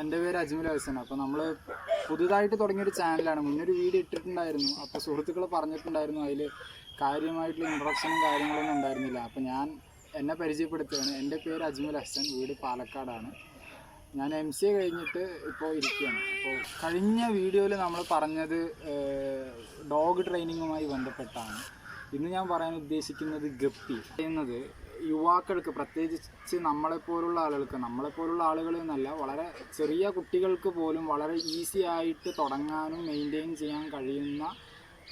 എന്റെ പേര് അജ്മൽ ഹസൻ. അപ്പോൾ നമ്മൾ പുതുതായിട്ട് തുടങ്ങിയൊരു ചാനലാണ്. മുന്നൊരു വീഡിയോ ഇട്ടിട്ടുണ്ടായിരുന്നു. അപ്പോൾ സുഹൃത്തുക്കൾ പറഞ്ഞിട്ടുണ്ടായിരുന്നു അതിൽ കാര്യമായിട്ടുള്ള ഇൻട്രൊഡക്ഷനും കാര്യങ്ങളൊന്നും ഉണ്ടായിരുന്നില്ല. അപ്പോൾ ഞാൻ എന്നെ പരിചയപ്പെടുത്തുകയാണ്. എന്റെ പേര് അജ്മൽ ഹസൻ. വീട് പാലക്കാടാണ്. ഞാൻ എം സി എ കഴിഞ്ഞിട്ട് ഇപ്പോൾ ഇരിക്കുകയാണ്. അപ്പോൾ കഴിഞ്ഞ വീഡിയോയിൽ നമ്മൾ പറഞ്ഞത് ഡോഗ് ട്രെയിനിങ്ങുമായി ബന്ധപ്പെട്ടാണ്. ഇന്ന് ഞാൻ പറയാൻ ഉദ്ദേശിക്കുന്നത് ഗപ്പി. എന്നത് യുവാക്കൾക്ക് പ്രത്യേകിച്ച് നമ്മളെപ്പോലുള്ള ആളുകൾക്ക് നമ്മളെപ്പോലുള്ള ആളുകൾ എന്നല്ല വളരെ ചെറിയ കുട്ടികൾക്ക് പോലും വളരെ ഈസി ആയിട്ട് തുടങ്ങാനും മെയിന്റെയിൻ ചെയ്യാൻ കഴിയുന്ന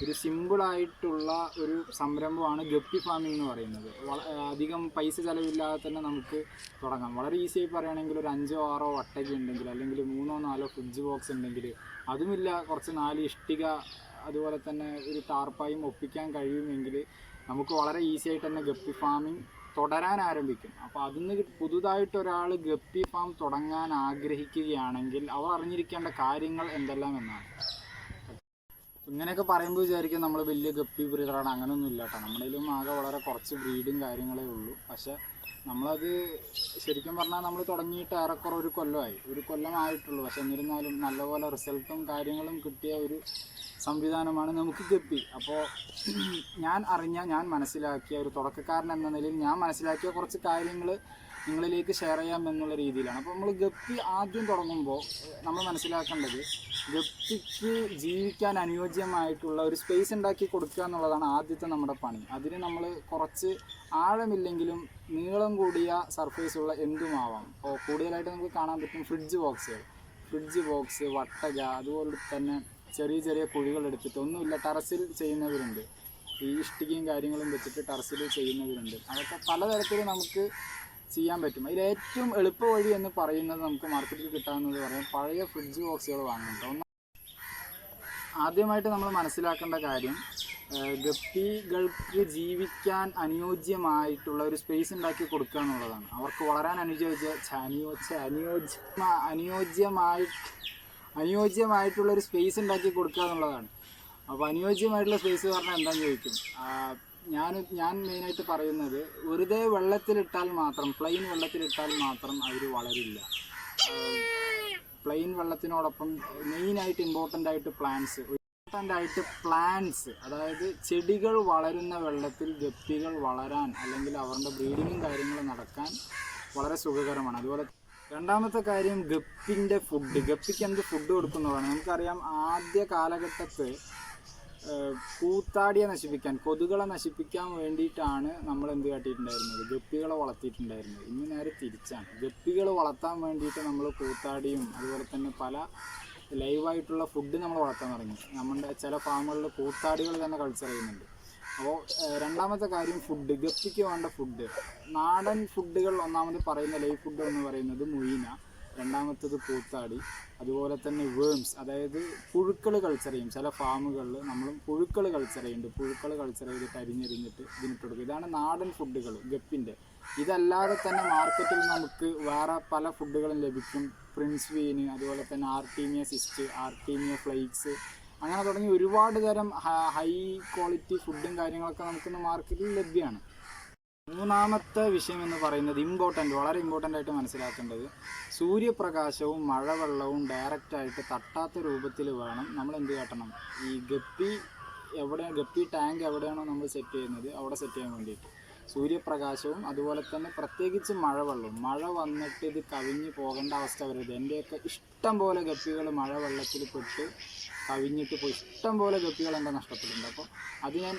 ഒരു സിമ്പിളായിട്ടുള്ള ഒരു സംരംഭമാണ് ഗപ്പി ഫാമിംഗ് എന്ന് പറയുന്നത്. അധികം പൈസ ചിലവില്ലാതെ തന്നെ നമുക്ക് തുടങ്ങാം. വളരെ ഈസി ആയി പറയുകയാണെങ്കിൽ ഒരു അഞ്ചോ ആറോ വട്ടയ്ക്ക് ഉണ്ടെങ്കിൽ അല്ലെങ്കിൽ മൂന്നോ നാലോ ഫ്രിഡ്ജ് ബോക്സ് ഉണ്ടെങ്കിൽ അതുമില്ല കുറച്ച് നാല് ഇഷ്ടിക അതുപോലെ തന്നെ ഒരു ടാർപ്പായും ഒപ്പിക്കാൻ കഴിയുമെങ്കിൽ നമുക്ക് വളരെ ഈസി ആയിട്ട് തന്നെ ഗപ്പി ഫാമിംഗ് തുടരാൻ ആരംഭിക്കും. അപ്പോൾ അതിന്ന് പുതുതായിട്ട് ഒരാൾ ഗപ്പി ഫാം തുടങ്ങാൻ ആഗ്രഹിക്കുകയാണെങ്കിൽ അവർ അറിഞ്ഞിരിക്കേണ്ട കാര്യങ്ങൾ എന്തെല്ലാം എന്നാണ്. ഇങ്ങനെയൊക്കെ പറയുമ്പോൾ വിചാരിക്കും നമ്മൾ വലിയ ഗപ്പി ബ്രീഡറാണ് അങ്ങനെയൊന്നും ഇല്ല കേട്ടോ. നമ്മുടെയിലും ആകെ വളരെ കുറച്ച് ബ്രീഡും കാര്യങ്ങളേ ഉള്ളൂ. പക്ഷെ നമ്മളത് ശരിക്കും പറഞ്ഞാൽ നമ്മൾ തുടങ്ങിയിട്ട് ഏറെക്കുറെ ഒരു കൊല്ലമായി ഒരു കൊല്ലമായിട്ടുള്ളൂ പക്ഷെ എന്നിരുന്നാലും നല്ലപോലെ റിസൾട്ടും കാര്യങ്ങളും കിട്ടിയ ഒരു സംവിധാനമാണ് നമുക്ക് ഗപ്പി. അപ്പോൾ ഞാൻ അറിഞ്ഞ ഞാൻ മനസ്സിലാക്കിയ ഒരു തുടക്കക്കാരൻ എന്ന നിലയിൽ ഞാൻ മനസ്സിലാക്കിയ കുറച്ച് കാര്യങ്ങൾ നിങ്ങളിലേക്ക് ഷെയർ ചെയ്യാം എന്നുള്ള രീതിയിലാണ്. അപ്പോൾ നമ്മൾ ഗപ്പി ആദ്യം തുടങ്ങുമ്പോൾ നമ്മൾ മനസ്സിലാക്കേണ്ടത് ഗപ്പിക്ക് ജീവിക്കാൻ അനുയോജ്യമായിട്ടുള്ള ഒരു സ്പേസ് ഉണ്ടാക്കി കൊടുക്കുക എന്നുള്ളതാണ് ആദ്യത്തെ നമ്മുടെ പണി. അതിന് നമ്മൾ കുറച്ച് ആഴമില്ലെങ്കിലും നീളം കൂടിയ സർഫേസ് ഉള്ള എന്തുമാവാം. അപ്പോൾ കൂടുതലായിട്ട് നമുക്ക് കാണാൻ പറ്റും ഫ്രിഡ്ജ് ബോക്സുകൾ ഫ്രിഡ്ജ് ബോക്സ് വട്ടക അതുപോലെ തന്നെ ചെറിയ ചെറിയ കുഴികൾ എടുത്തിട്ട് ഒന്നുമില്ല ടെറസിൽ ചെയ്യുന്നവരുണ്ട്. ഈ ഇഷ്ടികയും കാര്യങ്ങളും വെച്ചിട്ട് ടെറസിൽ ചെയ്യുന്നവരുണ്ട്. അതൊക്കെ പലതരത്തിൽ നമുക്ക് ചെയ്യാൻ പറ്റും. അതിൽ ഏറ്റവും എളുപ്പ വഴി എന്ന് പറയുന്നത് നമുക്ക് മാർക്കറ്റിൽ കിട്ടാവുന്നത് പറയാം പഴയ ഫ്രിഡ്ജ് ബോക്സുകൾ വാങ്ങുന്നുണ്ട് ഒന്ന് ആദ്യമായിട്ട് നമ്മൾ മനസ്സിലാക്കേണ്ട കാര്യം ഗപ്പികൾക്ക് ജീവിക്കാൻ അനുയോജ്യമായിട്ടുള്ള ഒരു സ്പേസ് ഉണ്ടാക്കി കൊടുക്കുക എന്നുള്ളതാണ്. അവർക്ക് വളരാൻ അനുയോജ്യ അനുയോജ്യ അനുയോജ്യ അനുയോജ്യമായി അനുയോജ്യമായിട്ടുള്ള ഒരു സ്പേസ് ഉണ്ടാക്കി കൊടുക്കുക എന്നുള്ളതാണ്. അപ്പോൾ അനുയോജ്യമായിട്ടുള്ള സ്പേസ് പറഞ്ഞാൽ എന്താണെന്ന് ചോദിക്കും? ഞാൻ ഞാൻ മെയിനായിട്ട് പറയുന്നത് വെറുതെ വെള്ളത്തിലിട്ടാൽ മാത്രം പ്ലെയിൻ വെള്ളത്തിലിട്ടാൽ മാത്രം അവർ വളരില്ല. പ്ലെയിൻ വെള്ളത്തിനോടൊപ്പം മെയിനായിട്ട് ഇമ്പോർട്ടന്റ് ആയിട്ട് പ്ലാന്റ്സ് ഇമ്പോർട്ടന്റ് ആയിട്ട് പ്ലാന്റ്സ് അതായത് ചെടികൾ വളരുന്ന വെള്ളത്തിൽ ഗപ്പികൾ വളരാൻ അല്ലെങ്കിൽ അവരുടെ ബ്രീഡിങ്ങും കാര്യങ്ങളും നടക്കാൻ വളരെ സുഖകരമാണ്. അതുപോലെ രണ്ടാമത്തെ കാര്യം ഗപ്പിന്റെ ഫുഡ് ഗപ്പിക്ക് എന്ത് ഫുഡ് കൊടുക്കുന്നതാണ്? നമുക്കറിയാം ആദ്യ കാലഘട്ടത്ത് കൂത്താടിയെ നശിപ്പിക്കാൻ കൊതുകളെ നശിപ്പിക്കാൻ വേണ്ടിയിട്ടാണ് നമ്മൾ എന്ത് കാട്ടിയിട്ടുണ്ടായിരുന്നത്? ഗപ്പികളെ വളർത്തിയിട്ടുണ്ടായിരുന്നത്. ഇന്ന് നേരെ തിരിച്ചാണ്. ഗപ്പികൾ വളർത്താൻ വേണ്ടിയിട്ട് നമ്മൾ കൂത്താടിയും അതുപോലെ തന്നെ പല ലൈവായിട്ടുള്ള ഫുഡ് നമ്മൾ വളർത്താൻ തുടങ്ങി. നമ്മുടെ ചില ഫാമുകളിൽ കൂത്താടികൾ തന്നെ കൾച്ചർ ചെയ്യുന്നുണ്ട്. അപ്പോൾ രണ്ടാമത്തെ കാര്യം ഫുഡ് ഗപ്പിക്ക് വേണ്ട ഫുഡ് നാടൻ ഫുഡുകൾ ഒന്നാമത് പറയുന്ന ലൈവ് ഫുഡ് എന്ന് പറയുന്നത് മുയിന രണ്ടാമത്തത് പൂത്താടി അതുപോലെ തന്നെ വേംസ് അതായത് പുഴുക്കൾ കൾച്ചർ ചെയ്യും. ചില ഫാമുകളിൽ നമ്മൾ പുഴുക്കൾ കൾച്ചർ ചെയ്യുന്നുണ്ട് പുഴുക്കൾ കൾച്ചർ ചെയ്തിട്ട് അരിഞ്ഞെരിഞ്ഞിട്ട് ഇതിനിട്ട് കൊടുക്കും. ഇതാണ് നാടൻ ഫുഡുകൾ ഗപ്പിന്റെ. ഇതല്ലാതെ തന്നെ മാർക്കറ്റിൽ നമുക്ക് വേറെ പല ഫുഡുകളും ലഭിക്കും. പ്രിൻസ് വീന് അതുപോലെ തന്നെ ആർട്ടീമിയ സിസ്റ്റ് ആർട്ടീമിയ ഫ്ലൈക്സ് അങ്ങനെ തുടങ്ങി ഒരുപാട് തരം ഹൈ ക്വാളിറ്റി ഫുഡും കാര്യങ്ങളൊക്കെ നമുക്കിന്ന് മാർക്കറ്റിൽ ലഭ്യമാണ് മൂന്നാമത്തെ വിഷയം എന്ന് പറയുന്നത് ഇമ്പോർട്ടന്റ് വളരെ ഇമ്പോർട്ടന്റ് ആയിട്ട് മനസ്സിലാക്കേണ്ടത് സൂര്യപ്രകാശവും മഴവെള്ളവും ഡയറക്റ്റ് ആയിട്ട് തട്ടാത്ത രൂപത്തിൽ വേണം നമ്മൾ എന്ത് കാട്ടണം? ഈ ഗപ്പി എവിടെ ഗപ്പി ടാങ്ക് എവിടെയാണോ നമ്മൾ സെറ്റ് ചെയ്യുന്നത് അവിടെ സെറ്റ് ചെയ്യാൻ വേണ്ടിയിട്ട്. സൂര്യപ്രകാശവും അതുപോലെ തന്നെ പ്രത്യേകിച്ച് മഴവെള്ളവും മഴ വന്നിട്ട് ഇത് കവിഞ്ഞ് പോകേണ്ട അവസ്ഥ വരരുത്. എന്റെയൊക്കെ ഇഷ്ടം പോലെ ഗപ്പികൾ മഴവെള്ളത്തിൽ പെട്ട് കവിഞ്ഞിട്ട് പോയി. ഇഷ്ടം പോലെ ഗപ്പികൾ എന്റെ നഷ്ടപ്പെട്ടിട്ടുണ്ട് അപ്പോൾ അത് ഞാൻ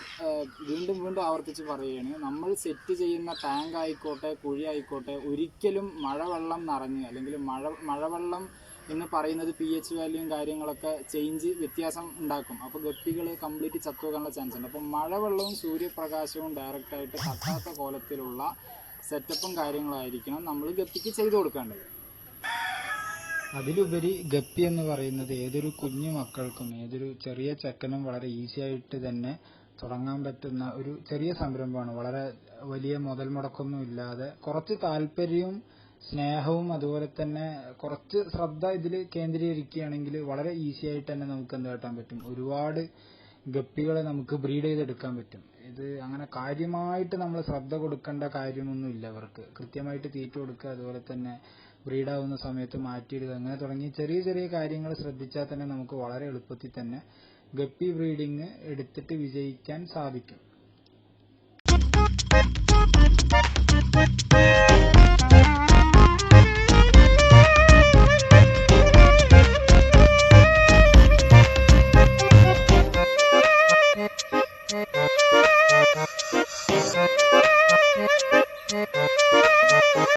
വീണ്ടും വീണ്ടും ആവർത്തിച്ച് പറയുകയാണ്. നമ്മൾ സെറ്റ് ചെയ്യുന്ന ടാങ്ക് ആയിക്കോട്ടെ കുഴി ആയിക്കോട്ടെ ഒരിക്കലും മഴവെള്ളം നിറഞ്ഞ് അല്ലെങ്കിൽ മഴ മഴവെള്ളം എന്ന് പറയുന്നത് പി എച്ച് വാല്യൂയും കാര്യങ്ങളൊക്കെ ചേഞ്ച് വ്യത്യാസം ഉണ്ടാക്കും. അപ്പോൾ ഗപ്പികൾ കംപ്ലീറ്റ് ചത്തുപോകാനുള്ള ചാൻസ് ഉണ്ട്. അപ്പോൾ മഴവെള്ളവും സൂര്യപ്രകാശവും ഡയറക്റ്റായിട്ട് തട്ടാത്ത കോലത്തിലുള്ള സെറ്റപ്പും കാര്യങ്ങളായിരിക്കണം നമ്മൾ ഗപ്പിക്ക് ചെയ്തു കൊടുക്കേണ്ടത്. അതിലുപരി ഗപ്പി എന്ന് പറയുന്നത് ഏതൊരു കുഞ്ഞു മക്കൾക്കും ഏതൊരു ചെറിയ ചക്കനും വളരെ ഈസി ആയിട്ട് തന്നെ തുടങ്ങാൻ പറ്റുന്ന ഒരു ചെറിയ സംരംഭമാണ്. വളരെ വലിയ മുതൽ മുടക്കൊന്നും ഇല്ലാതെ കുറച്ച് താല്പര്യവും സ്നേഹവും അതുപോലെ തന്നെ കുറച്ച് ശ്രദ്ധ ഇതിൽ കേന്ദ്രീകരിക്കുകയാണെങ്കിൽ വളരെ ഈസി ആയിട്ട് തന്നെ നമുക്ക് എന്ത് കാട്ടാൻ പറ്റും. ഒരുപാട് ഗപ്പികളെ നമുക്ക് ബ്രീഡ് ചെയ്തെടുക്കാൻ പറ്റും. ഇത് അങ്ങനെ കാര്യമായിട്ട് നമ്മൾ ശ്രദ്ധ കൊടുക്കേണ്ട കാര്യമൊന്നുമില്ല അവർക്ക് കൃത്യമായിട്ട് തീറ്റ കൊടുക്കുക അതുപോലെ തന്നെ ബ്രീഡാവുന്ന സമയത്ത് മാറ്റിയിടുക അങ്ങനെ തുടങ്ങി ചെറിയ ചെറിയ കാര്യങ്ങൾ ശ്രദ്ധിച്ചാൽ തന്നെ നമുക്ക് വളരെ എളുപ്പത്തിൽ തന്നെ ഗപ്പി ബ്രീഡിങ് എടുത്തിട്ട് വിജയിക്കാൻ സാധിക്കും.